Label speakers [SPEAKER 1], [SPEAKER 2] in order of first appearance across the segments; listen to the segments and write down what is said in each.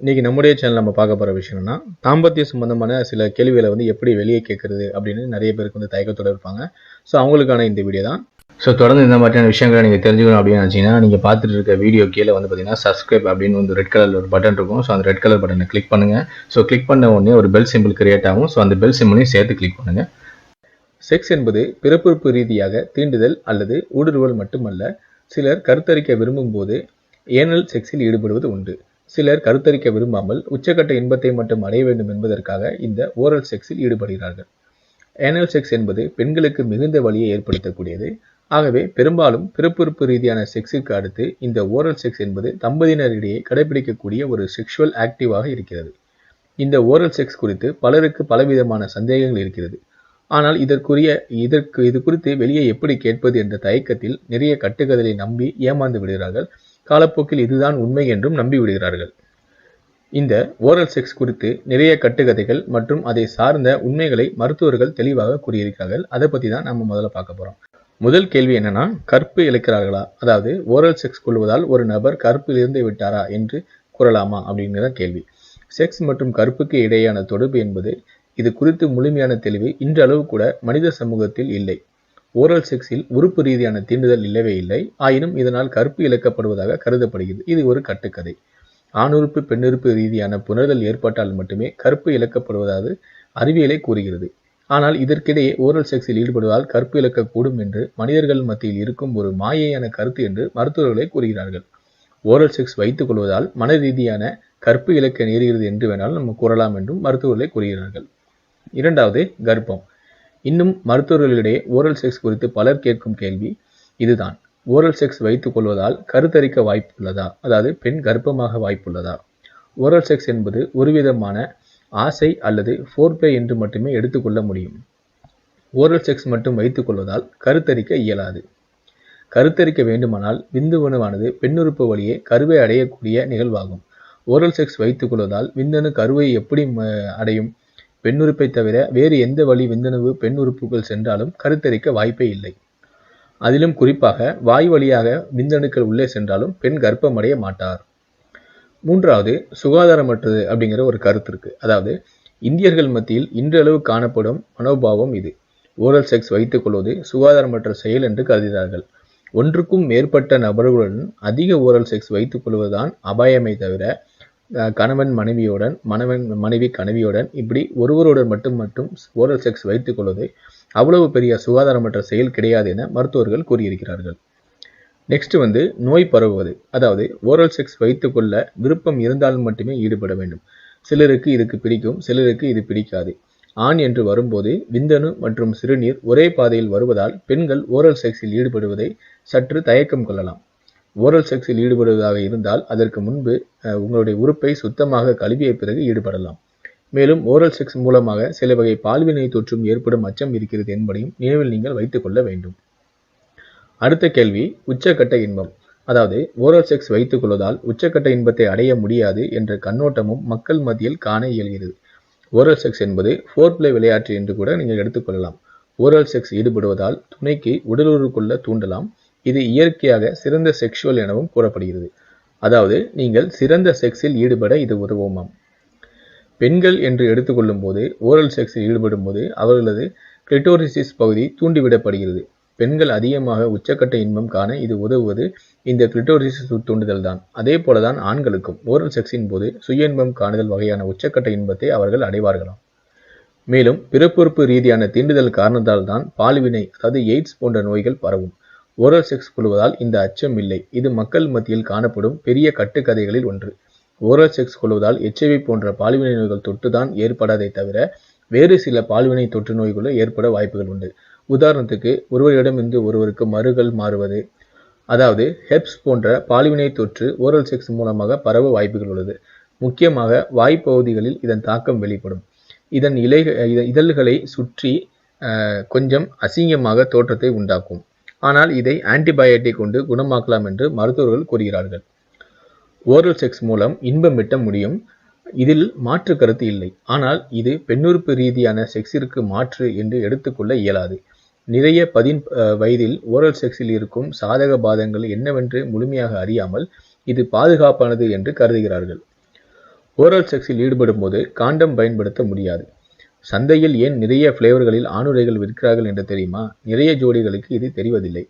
[SPEAKER 1] இன்னைக்கு நம்முடைய சேனல் நம்ம பார்க்க போகிற விஷயம் என்னன்னா தாம்பத்திய சம்பந்தமான சில கேள்விகளை வந்து எப்படி வெளியே கேட்குறது அப்படின்னு நிறைய பேருக்கு வந்து தயக்கத்தோட இருப்பாங்க. ஸோ அவங்களுக்கான இந்த வீடியோ தான். ஸோ தொடர்ந்து இந்த மாதிரியான விஷயங்களை நீங்கள் தெரிஞ்சுக்கணும் அப்படின்னு நினச்சிங்கன்னா நீங்கள் பார்த்துட்டு இருக்க வீடியோ கீழே வந்து பார்த்தீங்கன்னா சப்ஸ்கிரைப் அப்படின்னு வந்து ரெட் கலர் ஒரு பட்டன் இருக்கும். ஸோ அந்த ரெட் கலர் பட்டனை கிளிக் பண்ணுங்கள் ஸோ கிளிக் பண்ண உடனே ஒரு பெல் சிம்பிள் கிரியேட் ஆகும். ஸோ அந்த பெல் சிம்பிளையும் சேர்த்து கிளிக் பண்ணுங்கள் செக்ஸ் என்பது பிறப்புறுப்பு ரீதியாக தீண்டுதல் அல்லது ஊடுருவல் மட்டுமல்ல சிலர் கருத்தரிக்க விரும்பும் போது ஏனல் செக்ஸில் ஈடுபடுவது உண்டு. சிலர் கருத்தரிக்க விரும்பாமல் உச்சக்கட்ட இன்பத்தை மட்டும் அடைய வேண்டும் என்பதற்காக இந்த ஓரல் செக்ஸில் ஈடுபடுகிறார்கள். ஏனல் செக்ஸ் என்பது பெண்களுக்கு மிகுந்த வழியை ஏற்படுத்தக்கூடியது. ஆகவே பெரும்பாலும் பிறப்புறுப்பு ரீதியான செக்ஸுக்கு அடுத்து இந்த ஓரல் செக்ஸ் என்பது தம்பதியினரிடையே கடைபிடிக்கக்கூடிய ஒரு செக்ஷுவல் ஆக்டிவாக இருக்கிறது. இந்த ஓரல் செக்ஸ் குறித்து பலருக்கு பலவிதமான சந்தேகங்கள் இருக்கிறது. ஆனால் இதற்குரிய இதற்கு இது குறித்து வெளியே எப்படி கேட்பது என்ற தயக்கத்தில் நிறைய கட்டுக்கதலை நம்பி ஏமாந்து விடுகிறார்கள். காலப்போக்கில் இதுதான் உண்மை என்றும் நம்பிவிடுகிறார்கள். இந்த ஓரல் செக்ஸ் குறித்து நிறைய கட்டுக்கதைகள் மற்றும் அதை சார்ந்த உண்மைகளை மருத்துவர்கள் தெளிவாக கூறியிருக்கார்கள் அதை பற்றி தான் நம்ம முதல்ல பார்க்க போகிறோம் முதல் கேள்வி என்னன்னா கற்பு இழக்கிறார்களா? அதாவது ஓரல் செக்ஸ் கொள்வதால் ஒரு நபர் கற்பில் இருந்து விட்டாரா என்று கூறலாமா அப்படிங்கிறத கேள்வி. செக்ஸ் மற்றும் கற்புக்கு இடையேயான தொடர்பு என்பது இது குறித்து முழுமையான தெளிவு இன்றளவு கூட மனித சமூகத்தில் இல்லை. ஓரல் செக்ஸில் உறுப்பு ரீதியான தீண்டுதல் இல்லவே இல்லை. ஆயினும் இதனால் கற்பு இழக்கப்படுவதாக கருதப்படுகிறது. இது ஒரு கட்டுக்கதை. ஆணுறுப்பு பெண்ணுறுப்பு ரீதியான புணர்தல் ஏற்பட்டால் மட்டுமே கருப்பு இழக்கப்படுவதாக அறிவியலை கூறுகிறது. ஆனால் இதற்கிடையே ஓரல் செக்ஸில் ஈடுபடுவதால் கற்பு இழக்கக்கூடும் என்று மனிதர்கள் மத்தியில் இருக்கும் ஒரு மாயையான கருத்து என்று மருத்துவர்களே கூறுகிறார்கள். ஓரல் செக்ஸ் வைத்துக் கொள்வதால் மன ரீதியான கற்பு இழக்க நேருகிறது என்று வேணாலும் நம்ம கூறலாம் என்றும் மருத்துவர்களே கூறுகிறார்கள். இரண்டாவது கர்ப்பம். இன்னும் மருத்துவர்களிடையே ஓரல் செக்ஸ் குறித்து பலர் கேட்கும் கேள்வி இதுதான். ஓரல் செக்ஸ் வைத்துக் கொள்வதால் கருத்தரிக்க வாய்ப்புள்ளதா? அதாவது பெண் கர்ப்பமாக வாய்ப்புள்ளதா? ஓரல் செக்ஸ் என்பது ஒருவிதமான ஆசை அல்லது ஃபோர்பே என்று மட்டுமே எடுத்துக்கொள்ள முடியும். ஓரல் செக்ஸ் மட்டும் வைத்துக் கொள்வதால் கருத்தரிக்க இயலாது. கருத்தரிக்க வேண்டுமானால் விந்துவணுவானது பெண்ணுறுப்பு வழியே கருவை அடையக்கூடிய நிகழ்வாகும். ஓரல் செக்ஸ் வைத்துக் கொள்வதால் விந்தணு கருவை எப்படி அடையும்? பெண்ணுறுப்பை தவிர வேறு எந்த வழி விந்தணுவு பெண் உறுப்புகள் சென்றாலும் கருத்தரிக்க வாய்ப்பே இல்லை. அதிலும் குறிப்பாக வாய் வழியாக விந்தணுக்கள் உள்ளே சென்றாலும் பெண் கர்ப்பமடைய மாட்டார். மூன்றாவது சுகாதாரமற்றது அப்படிங்கிற ஒரு கருத்து இருக்கு. அதாவது இந்தியர்கள் மத்தியில் இன்றளவு காணப்படும் மனோபாவம் இது. ஓரல் செக்ஸ் வைத்துக் கொள்வது சுகாதாரமற்ற செயல் என்று கருதினார்கள் ஒன்றுக்கும் மேற்பட்ட நபர்களுடன் அதிக ஓரல் செக்ஸ் வைத்துக் கொள்வதுதான் அபாயமே தவிர கணவன் மனைவியுடன் மணவன் மனைவி கனவியுடன் இப்படி ஒருவருடன் மட்டும் மட்டும் ஓரல் செக்ஸ் வைத்துக் கொள்வது அவ்வளவு பெரிய சுகாதாரமற்ற செயல் கிடையாது என மருத்துவர்கள் கூறியிருக்கிறார்கள். நெக்ஸ்ட் வந்து நோய் பரவுவது. அதாவது ஓரல் செக்ஸ் வைத்துக்கொள்ள விருப்பம் இருந்தால் மட்டுமே ஈடுபட வேண்டும். சிலருக்கு இதுக்கு பிடிக்கும் சிலருக்கு இது பிடிக்காது. ஆண் என்று வரும்போது விந்தணு மற்றும் சிறுநீர் ஒரே பாதையில் வருவதால் பெண்கள் ஓரல் செக்ஸில் ஈடுபடுவதை சற்று தயக்கம் கொள்ளலாம். ஓரல் செக்ஸில் ஈடுபடுவதாக இருந்தால் அதற்கு முன்பு உங்களுடைய உறுப்பை சுத்தமாக கழுவிய பிறகு ஈடுபடலாம். மேலும் ஓரல் செக்ஸ் மூலமாக சில வகை பால்வினை தொற்றும் ஏற்படும் அச்சம் இருக்கிறது என்பதையும் நினைவில் நீங்கள் வைத்துக்கொள்ள வேண்டும். அடுத்த கேள்வி உச்சக்கட்ட இன்பம். அதாவது ஓரல் செக்ஸ் வைத்துக் கொள்வதால் உச்சக்கட்ட இன்பத்தை அடைய முடியாது என்ற கண்ணோட்டமும் மக்கள் மத்தியில் காண இயல்கிறது. ஓரல் செக்ஸ் என்பது ஃபோர் பிளே விளையாட்டு என்று கூட நீங்கள் எடுத்துக்கொள்ளலாம் ஓரல் செக்ஸ் ஈடுபடுவதால் துணைக்கு உடலுறுக்குள்ள தூண்டலாம். இது இயற்கையாக சிறந்த செக்ஷுவல் எனவும் கூறப்படுகிறது. அதாவது நீங்கள் சிறந்த செக்ஸில் ஈடுபட இது உதவுமாம் பெண்கள் என்று எடுத்துக்கொள்ளும் போது ஓரல் செக்ஸில் ஈடுபடும் போது அவர்களது கிளிட்டோரிசிஸ் பகுதி தூண்டிவிடப்படுகிறது. பெண்கள் அதிகமாக உச்சக்கட்ட இன்பம் காண இது உதவுவது இந்த கிளிட்டோரிசிஸ் தூண்டுதல் தான். அதே போலதான் ஆண்களுக்கும் ஓரல் செக்ஸின் போது சுய இன்பம் காணுதல் வகையான உச்சக்கட்ட இன்பத்தை அவர்கள் அடைவார்களாம். மேலும் பிறப்புறுப்பு ரீதியான தீண்டுதல் காரணத்தால் தான் பால்வினை அதாவது எய்ட்ஸ் போன்ற நோய்கள் பரவும். ஓரல் செக்ஸ் கொள்வதால் இந்த அச்சம் இல்லை. இது மக்கள் மத்தியில் காணப்படும் பெரிய கட்டுக்கதைகளில் ஒன்று. ஓரல் செக்ஸ் கொள்வதால் எச்ஐவி போன்ற பால்வினை நோய்கள் தொட்டுதான் ஏற்படாதே தவிர வேறு சில பால்வினை தொற்று நோய்களும் ஏற்பட வாய்ப்புகள் உண்டு. உதாரணத்துக்கு ஒருவரிடமிருந்து ஒருவருக்கு மறுகள் மாறுவது அதாவது ஹெப்ஸ் போன்ற பால்வினை தொற்று ஓரல் செக்ஸ் மூலமாக பரவ வாய்ப்புகள் உள்ளது. முக்கியமாக வாய்ப்பகுதிகளில் இதன் தாக்கம் வெளிப்படும். இதன் இலை இதழ்களை சுற்றி கொஞ்சம் அசிங்கமாக தோற்றத்தை உண்டாக்கும். ஆனால் இதை ஆன்டிபயோட்டிக் கொண்டு குணமாக்கலாம் என்று மருத்துவர்கள் கூறுகிறார்கள். ஓரல் செக்ஸ் மூலம் இன்பம் விட்ட முடியும். இதில் மாற்று கருத்து இல்லை. ஆனால் இது பெண்ணுறுப்பு ரீதியான செக்ஸிற்கு மாற்று என்று எடுத்துக்கொள்ள இயலாது. நிறைய பதின் வயதில் ஓரல் செக்ஸில் இருக்கும் சாதக பாதங்கள் என்னவென்று முழுமையாக அறியாமல் இது பாதுகாப்பானது என்று கருதுகிறார்கள். ஓரல் செக்ஸில் ஈடுபடும் போது காண்டம் பயன்படுத்த முடியாது. சந்தையில் ஏன் நிறைய ஃப்ளேவர்களில் ஆணுரைகள் விற்கிறார்கள் என்று தெரியுமா? நிறைய ஜோடிகளுக்கு இது தெரிவதில்லை.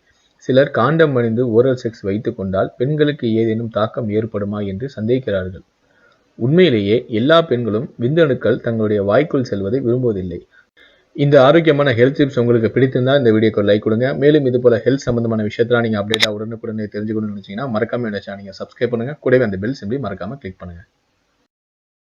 [SPEAKER 1] சிலர் காண்டம் அணிந்து ஓரல் செக்ஸ் வைத்து கொண்டால் பெண்களுக்கு ஏதேனும் தாக்கம் ஏற்படுமா என்று சந்தேகிக்கிறார்கள். உண்மையிலேயே எல்லா பெண்களும் விந்தணுக்கள் தங்களுடைய வாய்க்குள் செல்வதை விரும்புவதில்லை. இந்த ஆரோக்கியமான ஹெல்த் டிப்ஸ் உங்களுக்கு பிடித்திருந்தால் இந்த வீடியோக்கு லைக் கொடுங்க. மேலும் இது போல ஹெல்த் சம்பந்தமான விஷயத்தெல்லாம் நீங்க அப்டேட்டாக உடனுக்குடனே தெரிஞ்சுக்கணும்னு நினச்சிங்கன்னா மறக்காம என்ன சேனல் சப்ஸ்கிரைப் பண்ணுங்க. கூடவே அந்த பெல் சிம்பி மறக்காமல் கிளிக் பண்ணுங்க.